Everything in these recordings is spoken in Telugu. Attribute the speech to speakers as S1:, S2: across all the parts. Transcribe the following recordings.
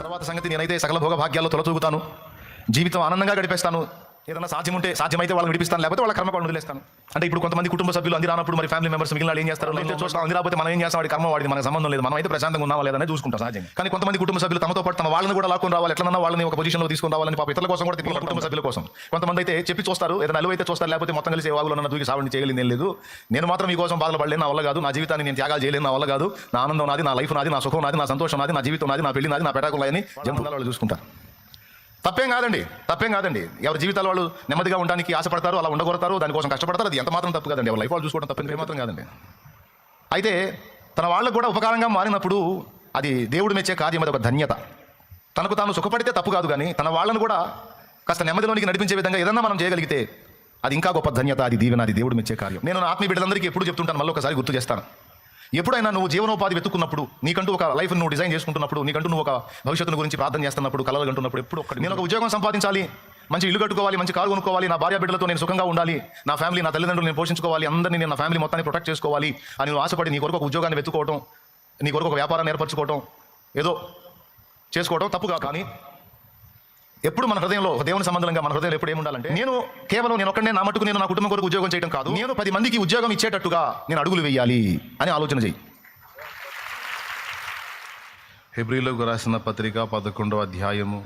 S1: తర్వాత సంగతి నేనైతే సకల భోగ భాగ్యాల్లో తొలతూగుతాను జీవితం ఆనందంగా గడిపేస్తాను. ఏదైనా సాధ్యం ఉంటే సాధ్యమైతే వాళ్ళని విడిపిస్తాను లేకపోతే వాళ్ళ కర్మ వాళ్ళని వదిలేస్తాను. అంటే ఇప్పుడు కొంతమంది కుటుంబ సభ్యులు అంది రానప్పుడు మరి ఫ్యామిలీ మెంబర్స్ మిగిలిన వాళ్ళు ఏం చేస్తారు? అయితే చూస్తాం అంది రాకపోతే మనం ఏం చేస్తాం? వాడి కర్మ వాడిది మనకు సంబంధం లేదు. మనం అయితే ప్రశాంతంగా ఉన్నావా లేదని చూసుకుంటాం సహజంగా. కానీ కొంతమంది కుటుంబ సభ్యులు తమతో పాటు తమ వాళ్ళని కూడా లాక్కొని రావాలి. ఎట్లన్నా వాళ్ళని ఒక పొజిషన్లో తీసుకొని రావాలని పాప ఇతరుల కోసం కూడా తిరిగి కుటుంబ సభ్యుల కోసం. కొంతమంది అయితే చెప్పి చూస్తారు ఏదైనా అలువైతే చూస్తారు లేకపోతే మొత్తం కలిసి వాగులో నన్ను దూకి సావని చేయగలిగింది లేదు. నేను మాత్రం మీకోసం బాధలు పడలేను నా వల్ల కాదు. నా జీవితాన్ని నేను త్యాగాలు చేయలేను నా వల్ల కాదు. నా ఆనందం నాది నా లైఫ్ నాది నా సుఖం నాది నా సంతోషం నాది నా జీవితం నాది నా పెళ్ళి నాది నా పెటాకులు అని జంతువుల వాళ్ళు చూసుకుంటారు. తప్పేం కాదండి తప్పేం కాదండి. ఎవరి జీవితాలు వాళ్ళు నెమ్మదిగా ఉండడానికి ఆశపడతారు అలా ఉండగొడతారు దానికోసం కష్టపడతారు అది ఎంత మాత్రం తప్పు కాదండి. ఎవరి లైఫ్ వాళ్ళు చూసుకోవడం తప్పింది మాత్రం కాదండి. అయితే తన వాళ్ళకు కూడా ఉపకారంగా మారినప్పుడు అది దేవుడు మెచ్చే కార్యం అది ఒక ధన్యత. తనకు తాను సుఖపడితే తప్పు కాదు కానీ తన వాళ్ళను కూడా కాస్త నెమ్మదిలోనికి నడిపించే విధంగా ఏదన్నా మనం చేయగలిగితే అది ఇంకా గొప్ప ధన్యత అది దీవెన అది దేవుడు మెచ్చే కార్యం. నేను ఆత్మీయ బిడ్డలందరికీ ఎప్పుడు చెప్తుంటాను మళ్ళీ ఒకసారి గుర్తు చేస్తాను. ఎప్పుడైనా నువ్వు జీవనోపాధి వెతుకున్నప్పుడు నీకంటూ ఒక లైఫ్ నువ్వు డిజైన్ చేసుకుంటున్నప్పుడు నీకంటూ నువ్వు ఒక భవిష్యత్తు గురించి ప్రార్థన చేస్తున్నప్పుడు కలలు కంటున్నప్పుడు ఎప్పుడు ఒకటి నేను ఒక ఉద్యోగం సంపాదించాలి మంచి ఇల్లు కట్టుకోవాలి మంచి కారు కొనుక్కోవాలి నా భార్య బిడ్డలతో నేను సుఖంగా ఉండాలి నా ఫ్యామిలీ నా తల్లిదండ్రులు నేను పోషించుకోవాలి అందరినీ నేను నా ఫ్యామిలీ మొత్తాన్ని ప్రొటెక్ట్ చేసుకోవాలి అని నువ్వు ఆశపడి నీ కొరకు ఒక ఉద్యోగాన్ని వెతుకోవడం నీ కొరకు ఒక వ్యాపారాన్ని ఏర్పరచుకోవడం ఏదో చేసుకోవడం తప్పుగా కానీ ఎప్పుడు మన హృదయంలో దేవుని సంబంధంగా మన హృదయంలో ఎప్పుడు ఏముండాలంటే నేను కేవలం నేను ఒక్కడే నా మటుకు నేను నా కుటుంబం కొరకు ఉద్యోగం చేయడం కాదు నేను పది మందికి ఉద్యోగం ఇచ్చేటట్టుగా నేను అడుగులు వేయాలి అని ఆలోచన చేయి.
S2: హెబ్రిలకు రాసిన పత్రిక పదకొండవ అధ్యాయము.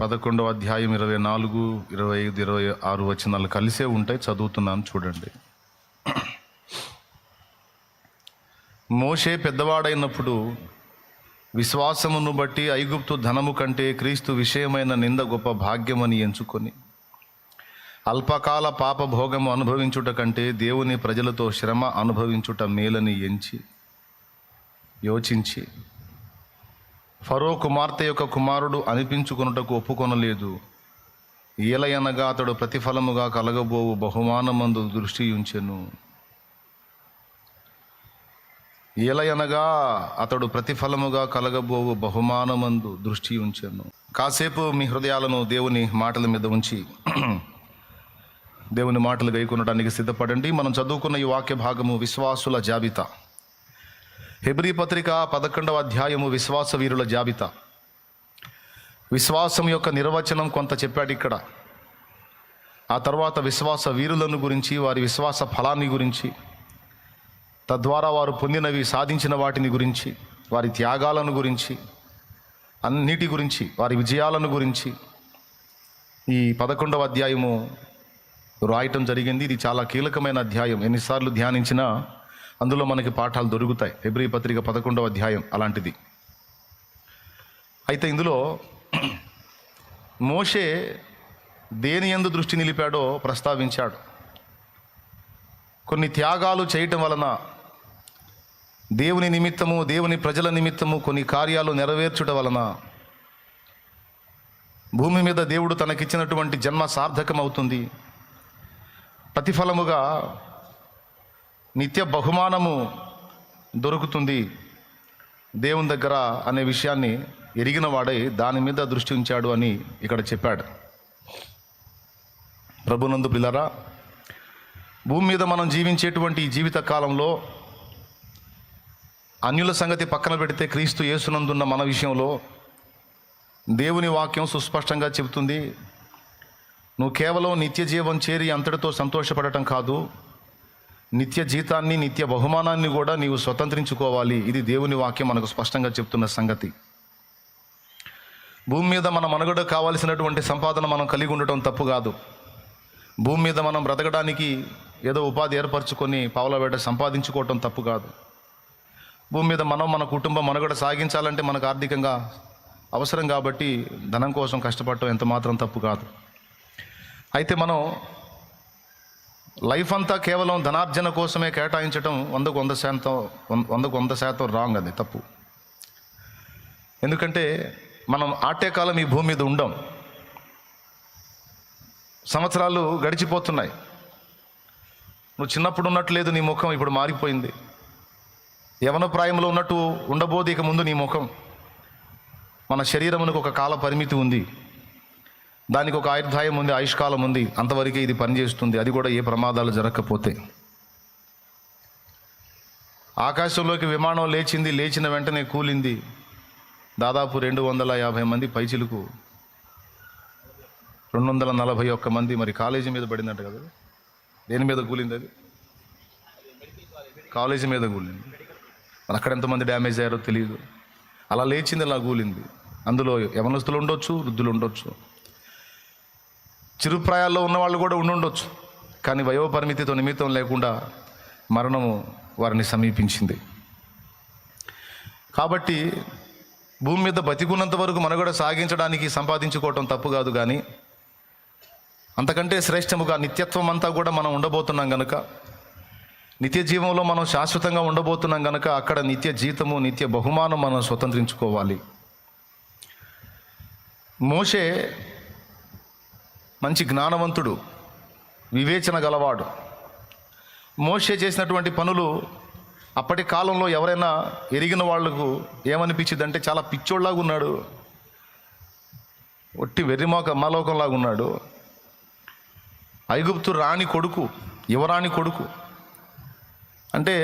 S2: పదకొండవ అధ్యాయం ఇరవై నాలుగు ఇరవై ఐదు ఇరవై ఆరు వచనాలు కలిసే ఉంటాయి చదువుతున్నాను చూడండి. మోషే పెద్దవాడైనప్పుడు విశ్వాసమును బట్టి ఐగుప్తు ధనము కంటే క్రీస్తు విషయమైన నింద గొప్ప భాగ్యమని ఎంచుకొని అల్పకాల పాపభోగము అనుభవించుట కంటే దేవుని ప్రజలతో శ్రమ అనుభవించుట మేలని ఎంచి యోచించి ఫరో కుమార్తె యొక్క కుమారుడు అనిపించుకొనుటకు ఒప్పుకొనలేదు. ఏలయనగా అతడు ప్రతిఫలముగా కలగబోవు బహుమానమందు దృష్టి ఉంచెను. ఏలయనగా అతడు ప్రతిఫలముగా కలగబోవు బహుమానమందు దృష్టి ఉంచెను. కాసేపు మీ హృదయాలను దేవుని మాటల మీద ఉంచి దేవుని మాటలు గైకొనడానికి సిద్ధపడండి. మనం చదువుకున్న ఈ వాక్య భాగము విశ్వాసుల జాబితా. హెబ్రీ పత్రిక పదకొండవ అధ్యాయము విశ్వాస వీరుల జాబితా. విశ్వాసం యొక్క నిర్వచనం కొంత చెప్పాడు ఇక్కడ. ఆ తర్వాత విశ్వాస వీరులను గురించి వారి విశ్వాస ఫలాన్ని గురించి తద్వారా వారు పొందినవి సాధించిన వాటిని గురించి వారి త్యాగాలను గురించి అన్నిటి గురించి వారి విజయాలను గురించి ఈ పదకొండవ అధ్యాయము రాయటం జరిగింది. ఇది చాలా కీలకమైన అధ్యాయం. ఎన్నిసార్లు ధ్యానించినా అందులో మనకి పాఠాలు దొరుకుతాయి. ఫిబ్రి పత్రిక పదకొండవ అధ్యాయం అలాంటిది. అయితే ఇందులో మోషే దేని ఎందు దృష్టి నిలిపాడో ప్రస్తావించాడు. కొన్ని త్యాగాలు చేయటం వలన దేవుని నిమిత్తము దేవుని ప్రజల నిమిత్తము కొన్ని కార్యాలు నెరవేర్చుట వలన భూమి మీద దేవుడు తనకిచ్చినటువంటి జన్మ సార్థకమవుతుంది. ప్రతిఫలముగా నిత్య బహుమానము దొరుకుతుంది దేవుని దగ్గర అనే విషయాన్ని ఎరిగిన వాడై దాని మీద దృష్టి ఉంచాడు అని ఇక్కడ చెప్పాడు. ప్రభునందు పిల్లరా భూమి మీద మనం జీవించేటువంటి ఈ జీవిత కాలంలో అన్యుల సంగతి పక్కన పెడితే క్రీస్తు యేసునందున్న మన విషయంలో దేవుని వాక్యం సుస్పష్టంగా చెబుతుంది. నువ్వు కేవలం నిత్య జీవం చేరి అంతటితో సంతోషపడటం కాదు నిత్య జీతాన్ని నిత్య బహుమానాన్ని కూడా నీవు స్వతంత్రించుకోవాలి. ఇది దేవుని వాక్యం మనకు స్పష్టంగా చెప్తున్న సంగతి. భూమి మీద మన మనుగడ కావాల్సినటువంటి సంపాదన మనం కలిగి ఉండటం తప్పు కాదు. భూమి మీద మనం బ్రతకడానికి ఏదో ఉపాధి ఏర్పరచుకొని పావులవేట సంపాదించుకోవటం తప్పు కాదు. భూమి మీద మనం మన కుటుంబం మనుగడ సాగించాలంటే మనకు ఆర్థికంగా అవసరం కాబట్టి ధనం కోసం కష్టపడటం ఎంత మాత్రం తప్పు కాదు. అయితే మనం లైఫ్ అంతా కేవలం ధనార్జన కోసమే కేటాయించడం వందకు వంద శాతం వందకు వంద శాతం రాంగ్ అది తప్పు. ఎందుకంటే మనం ఆటే కాలం ఈ భూమి మీద ఉండం. సంవత్సరాలు గడిచిపోతున్నాయి. నువ్వు చిన్నప్పుడు ఉన్నట్టు లేదు నీ ముఖం ఇప్పుడు మారిపోయింది. యవన ప్రాయంలో ఉన్నట్టు ఉండబోదు ఇక ముందు నీ ముఖం. మన శరీరమునకు ఒక కాల పరిమితి ఉంది. దానికి ఒక ఆయుర్దాయం ఉంది ఆయుష్కాలం ఉంది. అంతవరకే ఇది పనిచేస్తుంది. అది కూడా ఏ ప్రమాదాలు జరగకపోతే. ఆకాశంలోకి విమానం లేచింది లేచిన వెంటనే కూలింది. దాదాపు రెండు వందల యాభై మంది పైచిలకు రెండు వందల నలభై ఒక్క మంది మరి కాలేజీ మీద పడిందంట కదా. దేని మీద కూలింది అది? కాలేజీ మీద కూలింది. మరి అక్కడ ఎంతమంది డ్యామేజ్ అయ్యారో తెలియదు అలా లేచింది అలా కూలింది అందులో యవనస్తులు ఉండొచ్చు వృద్ధులు ఉండొచ్చు. చిరుప్రాయాల్లో ఉన్న వాళ్ళు కూడా ఉండుండొచ్చు కానీ వయోపరిమితితో నిమిత్తం లేకుండా మరణము వారిని సమీపించింది. కాబట్టి భూమి మీద బతికున్నంత వరకు మనుగడ సాగించడానికి సంపాదించుకోవటం తప్పు కాదు కానీ అంతకంటే శ్రేష్టముగా నిత్యత్వం అంతా కూడా మనం ఉండబోతున్నాం కనుక నిత్య జీవంలో మనం శాశ్వతంగా ఉండబోతున్నాం కనుక అక్కడ నిత్య జీతము నిత్య బహుమానం మనం స్వతంత్రించుకోవాలి. మోషే మంచి జ్ఞానవంతుడు వివేచన గలవాడు. మోషే చేసినటువంటి పనులు అప్పటి కాలంలో ఎవరైనా ఎరిగిన వాళ్ళకు ఏమనిపించిందంటే చాలా పిచ్చోళ్ళలాగా ఉన్నాడు. ఒట్టి వెర్రిమోక మలోకంలాగా ఉన్నాడు. ఐగుప్తు రాణి కొడుకు యువరాణి కొడుకు. అంటే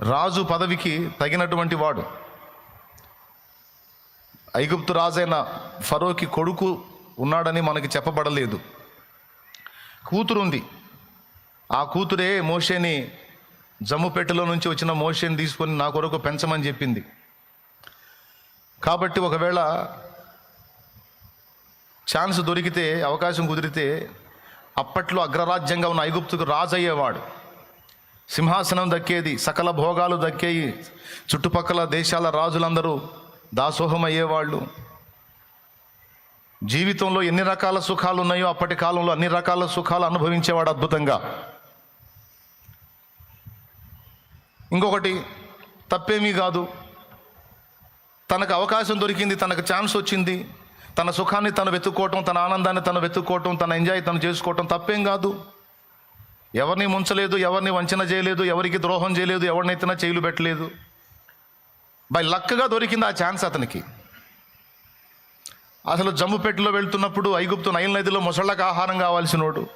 S2: రాజు పదవికి తగినటువంటి వాడు. ఐగుప్తు రాజైన ఫరోకి కొడుకు ఉన్నాడని మనకి చెప్పబడలేదు. కూతురుంది. ఆ కూతురే మోషేని జమ్ముపెట్టెలో నుంచి వచ్చిన మోషేని తీసుకొని నా కొరకు పెంచమని చెప్పింది. కాబట్టి ఒకవేళ ఛాన్స్ దొరికితే అవకాశం కుదిరితే అప్పట్లో అగ్రరాజ్యంగా ఉన్న ఐగుప్తుకు రాజు అయ్యేవాడు సింహాసనం దక్కేది సకల భోగాలు దక్కేయి. చుట్టుపక్కల దేశాల రాజులందరూ దాసోహం అయ్యేవాళ్ళు జీవితంలో ఎన్ని రకాల సుఖాలు ఉన్నాయో అప్పటి కాలంలో అన్ని రకాల సుఖాలు అనుభవించేవాడు అద్భుతంగా. ఇంకొకటి తప్పేమీ కాదు. తనకు అవకాశం దొరికింది తనకు ఛాన్స్ వచ్చింది. తన సుఖాన్ని తను వెతుక్కోవటం తన ఆనందాన్ని తను వెతుక్కోవటం తన ఎంజాయ్ తను చేసుకోవటం తప్పేం కాదు. ఎవరిని ముంచలేదు ఎవరిని వంచన చేయలేదు ఎవరికి ద్రోహం చేయలేదు ఎవరినైతేనా చేయలు పెట్టలేదు. బై లక్కగా దొరికింది ఆ ఛాన్స్ అతనికి. అసలు జమ్ముపేటలో వెళ్తున్నప్పుడు ఐగుప్తు నైల్ నదిలో మొసళ్ళకు ఆహారం కావాల్సినోడు.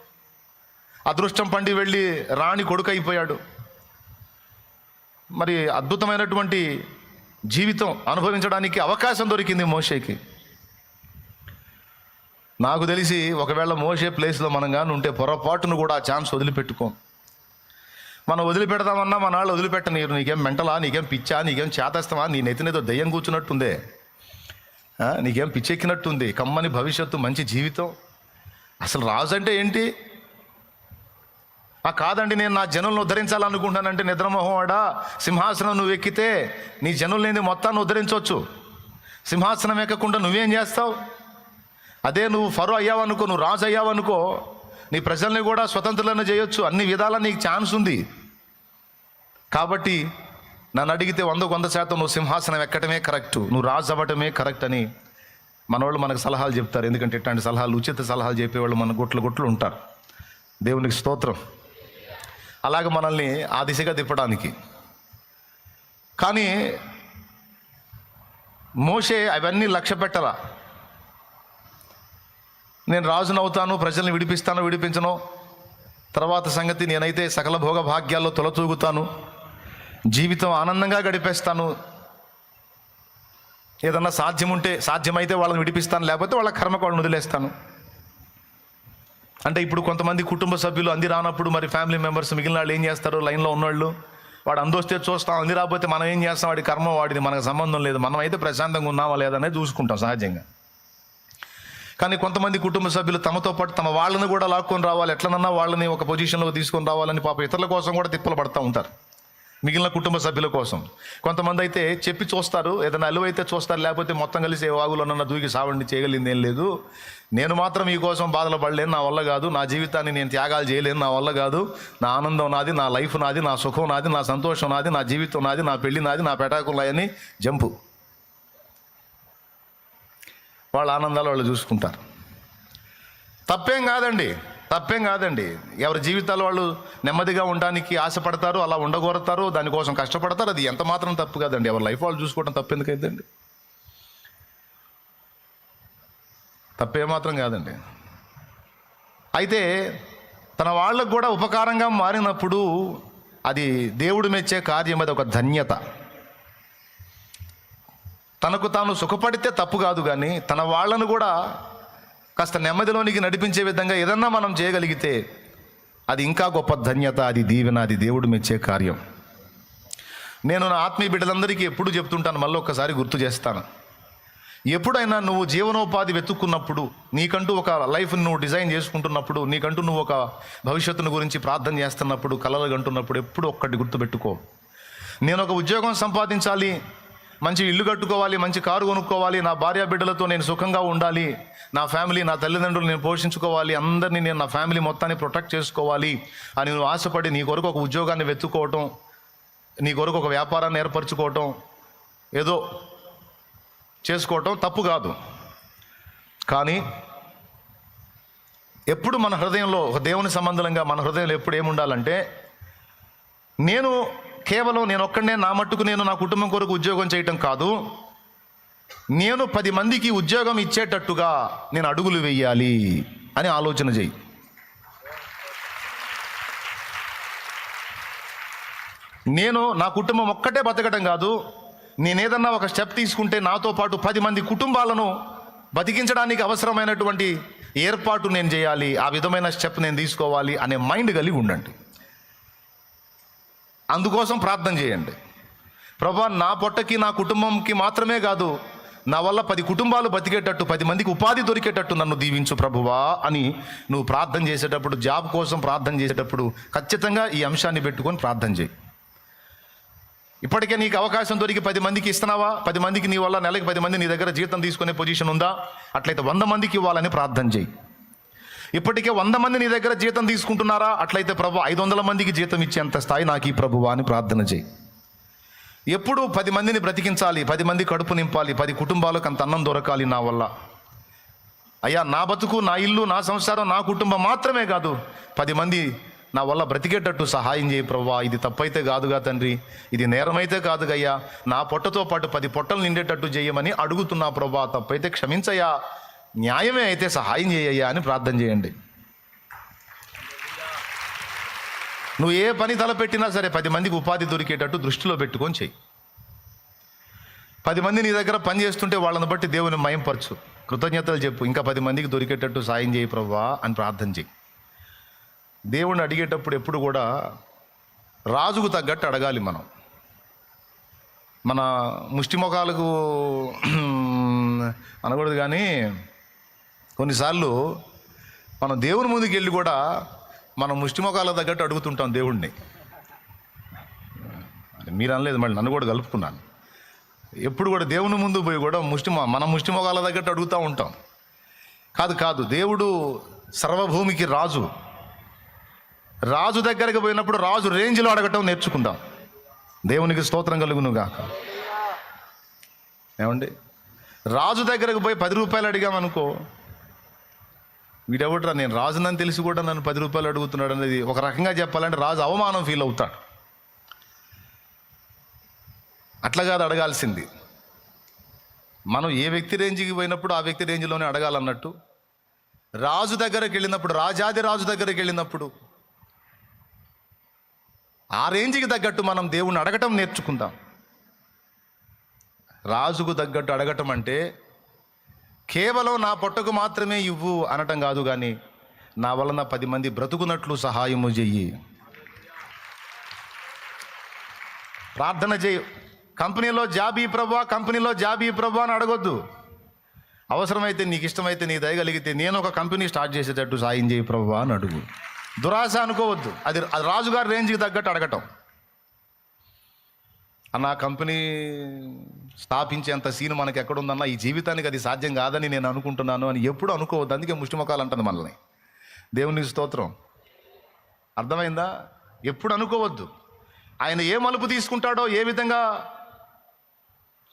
S2: అదృష్టం పండి వెళ్ళి రాణి కొడుకు అయిపోయాడు మరి అద్భుతమైనటువంటి జీవితం అనుభవించడానికి అవకాశం దొరికింది మోషేకి. నాకు తెలిసి ఒకవేళ మోసే ప్లేస్లో మనం కానీ ఉంటే పొరపాటును కూడా ఆ ఛాన్స్ వదిలిపెట్టుకోం. మనం వదిలిపెడదామన్నా మన వాళ్ళు వదిలిపెట్టనీరు. నీకేం మెంటలా? నీకేం పిచ్చా? నీకేం చేతస్తావా నీ నెత్తినేదో దయ్యం కూర్చున్నట్టుందే. నీకేం పిచ్చెక్కినట్టుంది. కమ్మని భవిష్యత్తు మంచి జీవితం. అసలు రాజు అంటే ఏంటి? ఆ కాదండి నేను నా జనులను ఉద్ధరించాలనుకుంటానంటే నిద్రమోహవాడా సింహాసనం నువ్వు ఎక్కితే నీ జనులేని మొత్తాన్ని ఉద్ధరించవచ్చు సింహాసనం ఎక్కకుండా నువ్వేం చేస్తావు? అదే నువ్వు ఫరో అయ్యావనుకో నువ్వు రాజు అయ్యావనుకో నీ ప్రజల్ని కూడా స్వతంత్రులను చేయొచ్చు. అన్ని విధాలా నీకు ఛాన్స్ ఉంది. కాబట్టి నన్ను అడిగితే వందకు వంద శాతం నువ్వు సింహాసనం ఎక్కడమే కరెక్ట్ నువ్వు రాజు అవ్వటమే కరెక్ట్ అని మనవాళ్ళు మనకు సలహాలు చెప్తారు. ఎందుకంటే ఇట్లాంటి సలహాలు ఉచిత సలహాలు చెప్పేవాళ్ళు మన గుట్లు గుట్లు ఉంటారు. దేవునికి స్తోత్రం. అలాగే మనల్ని ఆ దిశగా తిప్పడానికి. కానీ మోషే అవన్నీ లక్ష్య పెట్టరా నేను రాజును అవుతాను ప్రజల్ని విడిపిస్తాను విడిపించను. తర్వాత సంగతి నేనైతే సకల భోగ భాగ్యాల్లో తొలతూగుతాను జీవితం ఆనందంగా గడిపేస్తాను. ఏదన్నా సాధ్యం ఉంటే సాధ్యమైతే వాళ్ళని విడిపిస్తాను లేకపోతే వాళ్ళ కర్మకు వాళ్ళని వదిలేస్తాను. అంటే ఇప్పుడు కొంతమంది కుటుంబ సభ్యులు అంది రానప్పుడు మరి ఫ్యామిలీ మెంబర్స్ మిగిలిన వాళ్ళు ఏం చేస్తారు? లైన్లో ఉన్నవాళ్ళు వాడు అందొస్తే చూస్తాం అంది రాకపోతే మనం ఏం చేస్తాం? వాడి కర్మ వాడిది మనకు సంబంధం లేదు. మనం అయితే ప్రశాంతంగా ఉన్నామా లేదనే చూసుకుంటాం సహజంగా. కానీ కొంతమంది కుటుంబ సభ్యులు తమతో పాటు తమ వాళ్ళని కూడా లాక్కొని రావాలి. ఎట్లనన్నా వాళ్ళని ఒక పొజిషన్లో తీసుకొని రావాలని పాప ఇతరుల కోసం కూడా తిప్పలు పడుతూ ఉంటారు. మిగిలిన కుటుంబ సభ్యుల కోసం. కొంతమంది అయితే చెప్పి చూస్తారు ఏదైనా అలువైతే చూస్తారు లేకపోతే మొత్తం కలిసి ఏ వాగులోనన్నా దూకి సావండి చేయగలిగింది ఏం లేదు. నేను మాత్రం ఈ కోసం బాధలు పడలేను నా వల్ల కాదు. నా జీవితాన్ని నేను త్యాగాలు చేయలేను నా వల్ల కాదు. నా ఆనందం నాది నా లైఫ్ నాది నా సుఖం నాది నా సంతోషం నాది నా జీవితం నాది నా పెళ్ళి నాది నా పెటాకులాయని జంపు. వాళ్ళ ఆనందాలు వాళ్ళు చూసుకుంటారు. తప్పేం కాదండి తప్పేం కాదండి. ఎవరి జీవితాలు వాళ్ళు నెమ్మదిగా ఉండడానికి ఆశపడతారు అలా ఉండగోరతారు దానికోసం కష్టపడతారు అది ఎంత మాత్రం తప్పు కాదండి. ఎవరి లైఫ్ వాళ్ళు చూసుకోవడం తప్పు ఎందుకైందండి? తప్పే మాత్రం కాదండి. అయితే తన వాళ్ళకు కూడా ఉపకారంగా మారినప్పుడు అది దేవుడు మెచ్చే కార్యం అది ఒక ధన్యత. తనకు తాను సుఖపడితే తప్పు కాదు కానీ తన వాళ్ళను కూడా కాస్త నెమ్మదిలోనికి నడిపించే విధంగా ఏదన్నా మనం చేయగలిగితే అది ఇంకా గొప్ప ధన్యత అది దీవెన అది దేవుడు మెచ్చే కార్యం. నేను నా ఆత్మీయ బిడ్డలందరికీ ఎప్పుడు చెప్తుంటాను మళ్ళీ ఒక్కసారి గుర్తు చేస్తాను. ఎప్పుడైనా నువ్వు జీవనోపాధి వెతుక్కున్నప్పుడు నీకంటూ ఒక లైఫ్ని నువ్వు డిజైన్ చేసుకుంటున్నప్పుడు నీకంటూ నువ్వు ఒక భవిష్యత్తును గురించి ప్రార్థన చేస్తున్నప్పుడు కలలు కంటున్నప్పుడు ఎప్పుడు ఒక్కటి గుర్తుపెట్టుకో. నేను ఒక ఉద్యోగం సంపాదించాలి మంచి ఇల్లు కట్టుకోవాలి మంచి కారు కొనుక్కోవాలి నా భార్య బిడ్డలతో నేను సుఖంగా ఉండాలి నా ఫ్యామిలీ నా తల్లిదండ్రులు నేను పోషించుకోవాలి అందరినీ నేను నా ఫ్యామిలీ మొత్తాన్ని ప్రొటెక్ట్ చేసుకోవాలి అని నువ్వు ఆశపడి నీ కొరకు ఒక ఉద్యోగాన్ని వెతుక్కోవటం నీ కొరకు ఒక వ్యాపారాన్ని ఏర్పరచుకోవటం ఏదో చేసుకోవటం తప్పు కాదు. కానీ ఎప్పుడు మన హృదయంలో ఒక దేవుని సంబంధంగా మన హృదయంలో ఎప్పుడు ఏముండాలంటే నేను కేవలం నేను ఒక్కడనే నా మట్టుకు నేను నా కుటుంబం కొరకు ఉద్యోగం చేయటం కాదు. నేను పది మందికి ఉద్యోగం ఇచ్చేటట్టుగా నేను అడుగులు వెయ్యాలి అని ఆలోచన చెయ్యి నేను నా కుటుంబం ఒక్కటే బతకడం కాదు. నేనేదన్నా ఒక స్టెప్ తీసుకుంటే నాతో పాటు పది మంది కుటుంబాలను బతికించడానికి అవసరమైనటువంటి ఏర్పాటు నేను చేయాలి ఆ విధమైన స్టెప్ నేను తీసుకోవాలి అనే మైండ్ కలిగి ఉండండి. అందుకోసం ప్రార్థన చేయండి. ప్రభా నా పొట్టకి నా కుటుంబంకి మాత్రమే కాదు నా వల్ల పది కుటుంబాలు బతికేటట్టు పది మందికి ఉపాధి దొరికేటట్టు నన్ను దీవించు ప్రభువా అని నువ్వు ప్రార్థన చేసేటప్పుడు జాబ్ కోసం ప్రార్థన చేసేటప్పుడు ఖచ్చితంగా ఈ అంశాన్ని పెట్టుకొని ప్రార్థన చేయి. ఇప్పటికే నీకు అవకాశం దొరికి పది మందికి ఇస్తున్నావా? పది మందికి నీ వల్ల నెలకి పది మంది నీ దగ్గర జీతం తీసుకునే పొజిషన్ ఉందా? అట్లయితే వంద మందికి ఇవ్వాలని ప్రార్థన చేయి. ఇప్పటికే వంద మంది నీ దగ్గర జీతం తీసుకుంటున్నారా? అట్లయితే ప్రభు ఐదు వందల మందికి జీతం ఇచ్చేంత స్థాయి నాకు ఈ ప్రభువా అని ప్రార్థన చేయి. ఎప్పుడు పది మందిని బ్రతికించాలి పది మంది కడుపు నింపాలి పది కుటుంబాలకు అంత అన్నం దొరకాలి నా వల్ల. అయ్యా నా బతుకు నా ఇల్లు నా సంసారం నా కుటుంబం మాత్రమే కాదు పది మంది నా వల్ల బ్రతికేటట్టు సహాయం చేయి ప్రవ్వా ఇది తప్పైతే కాదుగా తండ్రి ఇది నేరమైతే కాదుగయ్యా నా పొట్టతో పాటు పది పొట్టలు నిండేటట్టు చేయమని అడుగుతున్నా ప్రభా తప్పైతే క్షమించయ్యా. న్యాయమే అయితే సహాయం చేయయ్యా అని ప్రార్థన చేయండి. నువ్వు ఏ పని తలపెట్టినా సరే పది మందికి ఉపాధి దొరికేటట్టు దృష్టిలో పెట్టుకొని చెయ్యి. పది మంది నీ దగ్గర పని చేస్తుంటే వాళ్ళని బట్టి దేవుని మయంపరచు కృతజ్ఞతలు చెప్పు. ఇంకా పది మందికి దొరికేటట్టు సాయం చేయి ప్రవ్వా అని ప్రార్థన చేయి దేవుణ్ణి అడిగేటప్పుడు ఎప్పుడు కూడా రాజుకు తగ్గట్టు అడగాలి మనం. మన ముష్టి ముఖాలకు అనకూడదు కానీ కొన్నిసార్లు మనం దేవుని ముందుకు వెళ్ళి కూడా మనం ముష్టి తగ్గట్టు అడుగుతుంటాం దేవుణ్ణి. మీరు అనలేదు మళ్ళీ నన్ను కూడా కలుపుకున్నాను. ఎప్పుడు కూడా దేవుని ముందు పోయి కూడా ముష్టి మన ముష్టిమొకాల తగ్గట్టు అడుగుతూ ఉంటాం. కాదు కాదు దేవుడు సర్వభూమికి రాజు. రాజు దగ్గరికి పోయినప్పుడు రాజు రేంజ్లో అడగటం నేర్చుకుందాం. దేవునికి స్తోత్రం కలుగును గాక. ఏమండి? రాజు దగ్గరకు పోయి పది రూపాయలు అడిగామనుకో వీడెవడరా? నేను రాజునని తెలిసి కూడా నన్ను పది రూపాయలు అడుగుతున్నాడు అనేది ఒక రకంగా చెప్పాలంటే రాజు అవమానం ఫీల్ అవుతాడు. అట్లా కాదు అడగాల్సింది. మనం ఏ వ్యక్తి రేంజ్కి పోయినప్పుడు ఆ వ్యక్తి రేంజ్లోనే అడగాలన్నట్టు. రాజు దగ్గరికి వెళ్ళినప్పుడు రాజాది రాజు దగ్గరికి వెళ్ళినప్పుడు ఆ రేంజ్కి తగ్గట్టు మనం దేవుణ్ణి అడగటం నేర్చుకుందాం. రాజుకు తగ్గట్టు అడగటం అంటే కేవలం నా పొట్టకు మాత్రమే ఇవ్వు అనటం కాదు కానీ నా వలన పది మంది బ్రతుకున్నట్లు సహాయము చెయ్యి. ప్రార్థన చేయి. కంపెనీలో జాబ్ ఈ ప్రభా కంపెనీలో జాబ్ ఈ ప్రభా అని అడగొద్దు. అవసరమైతే నీకు ఇష్టమైతే నీ దయగలిగితే నేను ఒక కంపెనీ స్టార్ట్ చేసేటట్టు సాయం చేయి ప్రభా అని అడుగు. దురాశ అనుకోవద్దు. అది అది రాజుగారి రేంజ్కి తగ్గట్టు అడగటం. అన్న కంపెనీ స్థాపించేంత సీన్ మనకి ఎక్కడుందన్నా ఈ జీవితానికి అది సాధ్యం కాదని నేను అనుకుంటున్నాను అని ఎప్పుడు అనుకోవద్దు. అందుకే ముష్టిముఖాలు అంటుంది మనల్ని. దేవుని స్తోత్రం. అర్థమైందా? ఎప్పుడు అనుకోవద్దు. ఆయన ఏ మలుపు తీసుకుంటాడో ఏ విధంగా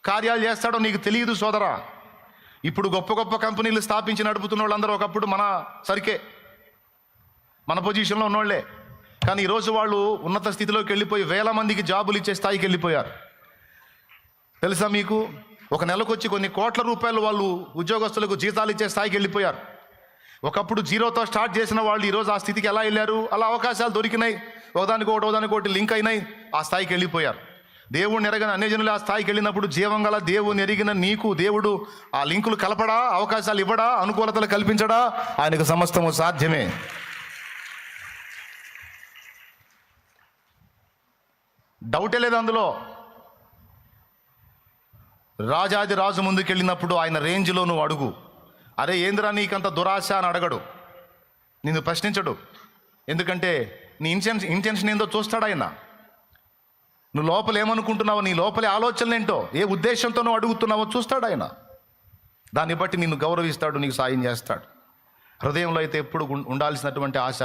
S2: కార్యాలు చేస్తాడో నీకు తెలియదు సోదరా. ఇప్పుడు గొప్ప గొప్ప కంపెనీలు స్థాపించి నడుపుతున్న వాళ్ళందరూ ఒకప్పుడు మన సరికే. మన పొజిషన్లో ఉన్నోళ్ళే కానీ ఈరోజు వాళ్ళు ఉన్నత స్థితిలోకి వెళ్ళిపోయి వేల మందికి జాబులు ఇచ్చే స్థాయికి వెళ్ళిపోయారు. తెలుసా మీకు? ఒక నెలకు వచ్చి కొన్ని కోట్ల రూపాయలు వాళ్ళు ఉద్యోగస్తులకు జీతాలు ఇచ్చే స్థాయికి వెళ్ళిపోయారు. ఒకప్పుడు జీరోతో స్టార్ట్ చేసిన వాళ్ళు ఈరోజు ఆ స్థితికి ఎలా వెళ్ళారు? అలా అవకాశాలు దొరికినాయి. ఒకదానికి ఒకటి ఒకదానికి ఒకటి లింక్ అయినాయి. ఆ స్థాయికి వెళ్ళిపోయారు. దేవుడిని ఎరగని అన్యజనులు ఆ స్థాయికి వెళ్ళినప్పుడు జీవం గల దేవుని ఎరిగిన నీకు దేవుడు ఆ లింకులు కలపడా? అవకాశాలు ఇవ్వడా? అనుకూలతలు కల్పించడా? ఆయనకు సమస్తము సాధ్యమే. డౌటే లేదు అందులో. రాజాది రాజు ముందుకెళ్ళినప్పుడు ఆయన రేంజ్లో నువ్వు అడుగు. అరే ఏందిరా నీకంత దురాశ అని అడగడు. నిన్ను ప్రశ్నించడు. ఎందుకంటే నీ ఇంటెన్షన్ ఇంటెన్షన్ ఏందో చూస్తాడు ఆయన. నువ్వు లోపల ఏమనుకుంటున్నావో నీ లోపలి ఆలోచనలు ఏంటో ఏ ఉద్దేశంతో నువ్వు అడుగుతున్నావో చూస్తాడు ఆయన. దాన్ని బట్టి నిన్ను గౌరవిస్తాడు నీకు సాయం చేస్తాడు. హృదయంలో అయితే ఎప్పుడు ఉండాల్సినటువంటి ఆశ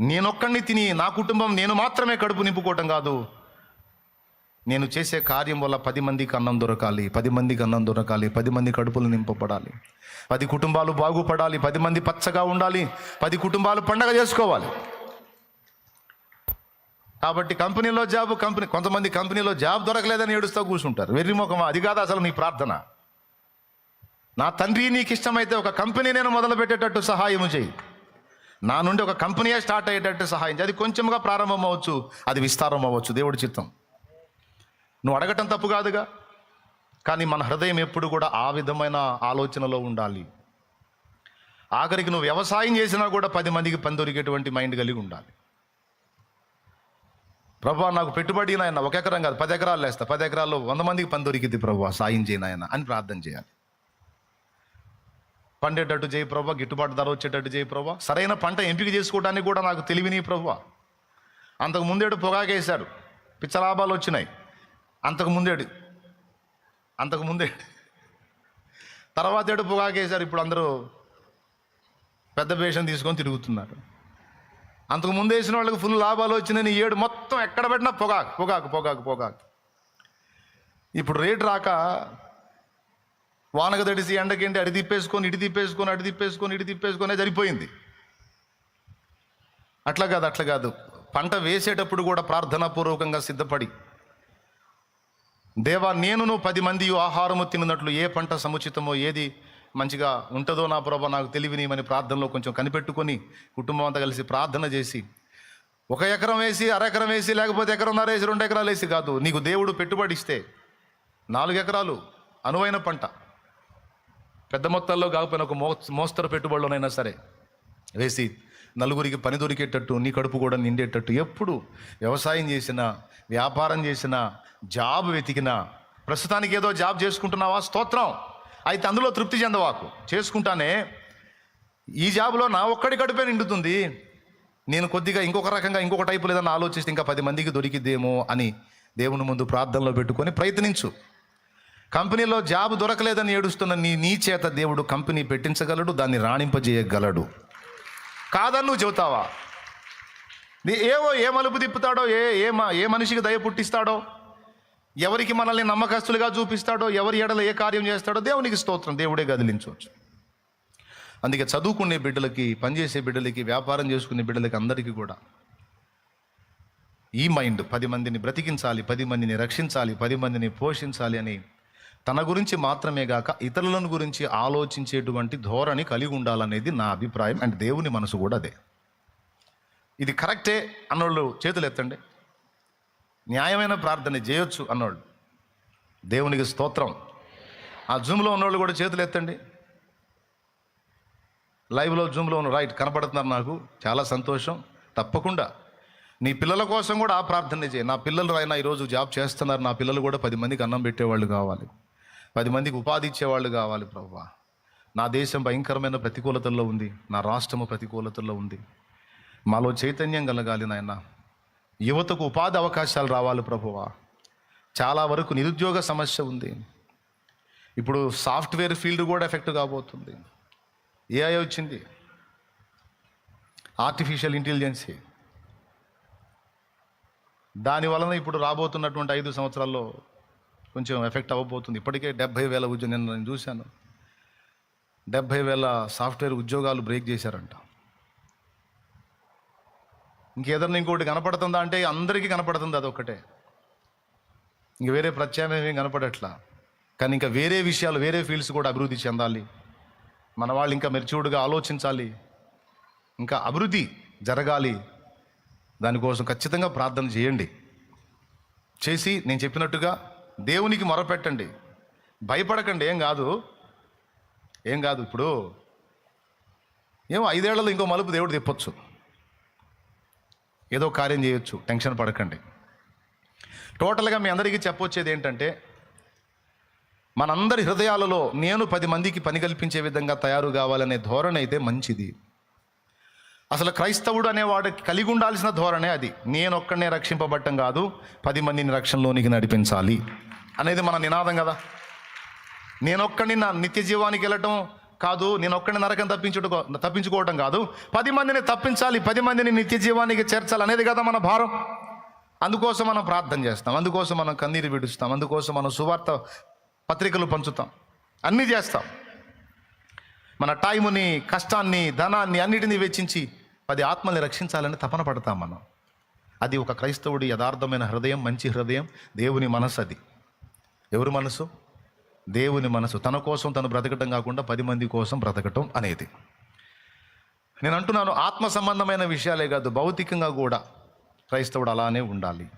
S2: నేనొక్కడిని తిని నా కుటుంబం నేను మాత్రమే కడుపు నింపుకోవటం కాదు నేను చేసే కార్యం వల్ల పది మందికి అన్నం దొరకాలి పది మందికి అన్నం దొరకాలి పది మంది కడుపులు నింపబడాలి. పది కుటుంబాలు బాగుపడాలి పది మంది పచ్చగా ఉండాలి పది కుటుంబాలు పండగ చేసుకోవాలి. కాబట్టి కంపెనీలో జాబ్ కంపెనీ కొంతమంది కంపెనీలో జాబ్ దొరకలేదని ఏడుస్తూ కూర్చుంటారు. వెర్రిముఖమా అది కాదు అసలు నీ ప్రార్థన. నా తండ్రి నీకు ఇష్టమైతే ఒక కంపెనీ నేను మొదలు పెట్టేటట్టు సహాయం చేయి. నా నుండి ఒక కంపెనీయే స్టార్ట్ అయ్యేటట్టు సహాయం చేయి. అది కొంచెంగా ప్రారంభం అవ్వచ్చు అది విస్తారం అవ్వచ్చు. దేవుడి చిత్తం. నువ్వు అడగటం తప్పు కాదుగా. కానీ మన హృదయం ఎప్పుడు కూడా ఆ విధమైన ఆలోచనలో ఉండాలి. ఆఖరికి నువ్వు వ్యవసాయం చేసినా కూడా పది మందికి పని దొరికేటువంటి మైండ్ కలిగి ఉండాలి. ప్రభా నాకు పెట్టుబడి నాయన ఒక ఎకరం కాదు పది ఎకరాలు వేస్తా పది ఎకరాల్లో వంద మందికి పని దొరికింది ప్రభా సాయం చేయి నాయన అని ప్రార్థన చేయాలి. పండేటట్టు చేయి ప్రభా గిట్టుబాటు ధర వచ్చేటట్టు చేయి ప్రభా. సరైన పంట ఎంపిక చేసుకోవడానికి కూడా నాకు తెలివిని ప్రభా. అంతకు ముందేడు పొగాకేశారు. పిచ్చ లాభాలు వచ్చినాయి. అంతకు ముందేడు అంతకు ముందే తర్వాత ఏడు పొగాకేశారు ఇప్పుడు అందరూ పెద్ద పేషం తీసుకొని తిరుగుతున్నారు. అంతకు ముందు వేసిన వాళ్ళకి ఫుల్ లాభాలు వచ్చినాయి ఈ ఏడు మొత్తం ఎక్కడ పెట్టినా పొగాకు పొగాకు పొగాకు పొగాకు. ఇప్పుడు రేటు రాక వానక తడిసి ఎండకేంటి అడి తిప్పేసుకొని ఇటు తిప్పేసుకొని అడి తిప్పేసుకొని ఇటు తిప్పేసుకొని సరిపోయింది. అట్లా కాదు అట్లా కాదు. పంట వేసేటప్పుడు కూడా ప్రార్థనాపూర్వకంగా సిద్ధపడి దేవా నేనును పది మంది ఆహారము తిన్నట్లు ఏ పంట సముచితమో ఏది మంచిగా ఉంటుందో నా ప్రభా నాకు తెలివినియమని ప్రార్థనలో కొంచెం కనిపెట్టుకొని కుటుంబం అంతా కలిసి ప్రార్థన చేసి ఒక ఎకరం వేసి అర ఎకరం వేసి లేకపోతే ఎకరంన్నర వేసి రెండు ఎకరాలు వేసి కాదు నీకు దేవుడు పెట్టుబడి ఇస్తే నాలుగు ఎకరాలు అనువైన పంట పెద్ద మొత్తాల్లో కాకపోయినా ఒక మో మోస్తరు పెట్టుబడిలోనైనా సరే వేసి నలుగురికి పని దొరికేటట్టు నీ కడుపు కూడా నిండేటట్టు ఎప్పుడు వ్యవసాయం చేసినా వ్యాపారం చేసినా జాబ్ వెతికినా ప్రస్తుతానికి ఏదో జాబ్ చేసుకుంటున్నావా? స్తోత్రం. అయితే అందులో తృప్తి చెందవాకు చేసుకుంటానే. ఈ జాబ్లో నా ఒక్కడి కడుపే నిండుతుంది. నేను కొద్దిగా ఇంకొక రకంగా ఇంకొక టైపు లేదని ఆలోచిస్తే ఇంకా పది మందికి దొరికిద్దేమో అని దేవుని ముందు ప్రార్థనలో పెట్టుకొని ప్రయత్నించు. కంపెనీలో జాబ్ దొరకలేదని ఏడుస్తున్న నీ నీ చేత దేవుడు కంపెనీ పెట్టించగలడు దాన్ని రాణింపజేయగలడు. కాదని నువ్వు చెబుతావా? నీ ఏవో ఏ మలుపు తిప్పుతాడో ఏ ఏ ఏ మనిషికి దయ పుట్టిస్తాడో ఎవరికి మనల్ని నమ్మకస్తులుగా చూపిస్తాడో ఎవరి ఎడల ఏ కార్యం చేస్తాడో దేవునికి స్తోత్రం దేవుడే గదిలించవచ్చు అందుకే చదువుకునే బిడ్డలకి పనిచేసే బిడ్డలకి వ్యాపారం చేసుకునే బిడ్డలకి అందరికీ కూడా ఈ మైండ్ పది మందిని బ్రతికించాలి పది మందిని రక్షించాలి పది మందిని పోషించాలి అని తన గురించి మాత్రమే గాక ఇతరులను గురించి ఆలోచించేటువంటి ధోరణి కలిగి ఉండాలనేది నా అభిప్రాయం అండ్ దేవుని మనసు కూడా అదే. ఇది కరెక్టే అన్నోళ్ళు చేతులు ఎత్తండి. న్యాయమైన ప్రార్థన చేయొచ్చు అన్నోళ్ళు. దేవునికి స్తోత్రం. ఆ జూమ్లో ఉన్నోళ్ళు కూడా చేతులు ఎత్తండి. లైవ్లో జూమ్లో ఉన్న రైట్ కనపడుతున్నారు నాకు. చాలా సంతోషం. తప్పకుండా. నీ పిల్లల కోసం కూడా ఆ ప్రార్థన చేయి. నా పిల్లలు అయినా ఈరోజు జాబ్ చేస్తున్నారు. నా పిల్లలు కూడా పది మందికి అన్నం పెట్టేవాళ్ళు కావాలి. పది మందికి ఉపాధి ఇచ్చేవాళ్ళు కావాలి ప్రభా. నా దేశం భయంకరమైన ప్రతికూలతల్లో ఉంది. నా రాష్ట్రము ప్రతికూలతల్లో ఉంది. మాలో చైతన్యం కలగాలి నాయన. యువతకు ఉపాధి అవకాశాలు రావాలి ప్రభువా. చాలా వరకు నిరుద్యోగ సమస్య ఉంది. ఇప్పుడు సాఫ్ట్వేర్ ఫీల్డ్ కూడా ఎఫెక్ట్ కాబోతుంది. ఏఐ వచ్చింది. Artificial intelligence. దాని వలన ఇప్పుడు రాబోతున్నటువంటి ఐదు సంవత్సరాల్లో కొంచెం ఎఫెక్ట్ అవ్వబోతుంది. ఇప్పటికే డెబ్భై వేల ఉద్యోగం నిన్న నేను చూశాను. డెబ్భై వేల సాఫ్ట్వేర్ ఉద్యోగాలు బ్రేక్ చేశారంట. ఇంకేదన్నా ఇంకోటి కనపడుతుందా అంటే అందరికీ కనపడుతుంది అదొక్కటే. ఇంక వేరే ప్రత్యామ్నాయం ఏం కనపడట్లా. కానీ ఇంకా వేరే విషయాలు వేరే ఫీల్డ్స్ కూడా అభివృద్ధి చెందాలి. మన వాళ్ళు ఇంకా మెచ్యూర్డ్గా ఆలోచించాలి. ఇంకా అభివృద్ధి జరగాలి. దానికోసం ఖచ్చితంగా ప్రార్థన చేయండి. చేసి నేను చెప్పినట్టుగా దేవునికి మొరపెట్టండి. భయపడకండి ఏం కాదు. ఏం కాదు ఇప్పుడు ఏమో ఐదేళ్ళలో ఇంకో మలుపు దేవుడు తిప్పొచ్చు. ఏదో కార్యం చేయొచ్చు టెన్షన్ పడకండి. టోటల్గా మీ అందరికీ చెప్పొచ్చేది ఏంటంటే మనందరి హృదయాలలో నేను పది మందికి పని కల్పించే విధంగా తయారు కావాలనే ధోరణి అయితే మంచిది. అసలు క్రైస్తవుడు అనేవాడు కలిగి ఉండాల్సిన ధోరణే అది. నేను ఒక్కడనే రక్షింపబట్టం కాదు పది మందిని రక్షణలోనికి నడిపించాలి అనేది మన నినాదం కదా. నేనొక్కడిని నా నిత్య జీవానికి వెళ్ళటం కాదు నేను ఒక్కడిని నరకం తప్పించుకో తప్పించుకోవటం కాదు. పది మందిని తప్పించాలి పది మందిని నిత్య జీవానికి చేర్చాలి అనేది కదా మన భారం. అందుకోసం మనం ప్రార్థన చేస్తాం అందుకోసం మనం కన్నీరు విడుస్తాం అందుకోసం మనం సువార్త పత్రికలు పంచుతాం అన్నీ చేస్తాం. మన టైముని కష్టాన్ని ధనాన్ని అన్నిటినీ వెచ్చించి పది ఆత్మల్ని రక్షించాలని తపన పడతాం మనం. అది ఒక క్రైస్తవుడి యథార్థమైన హృదయం మంచి హృదయం దేవుని మనసు అది. ఎవరి మనసు దేవుని మనసు తన కోసం తను బ్రతకటం కాకుండా పది మంది కోసం బ్రతకటం అనేది. నేను అంటున్నాను ఆత్మ సంబంధమైన విషయాలే కాదు భౌతికంగా కూడా క్రైస్తవుడు అలానే ఉండాలి.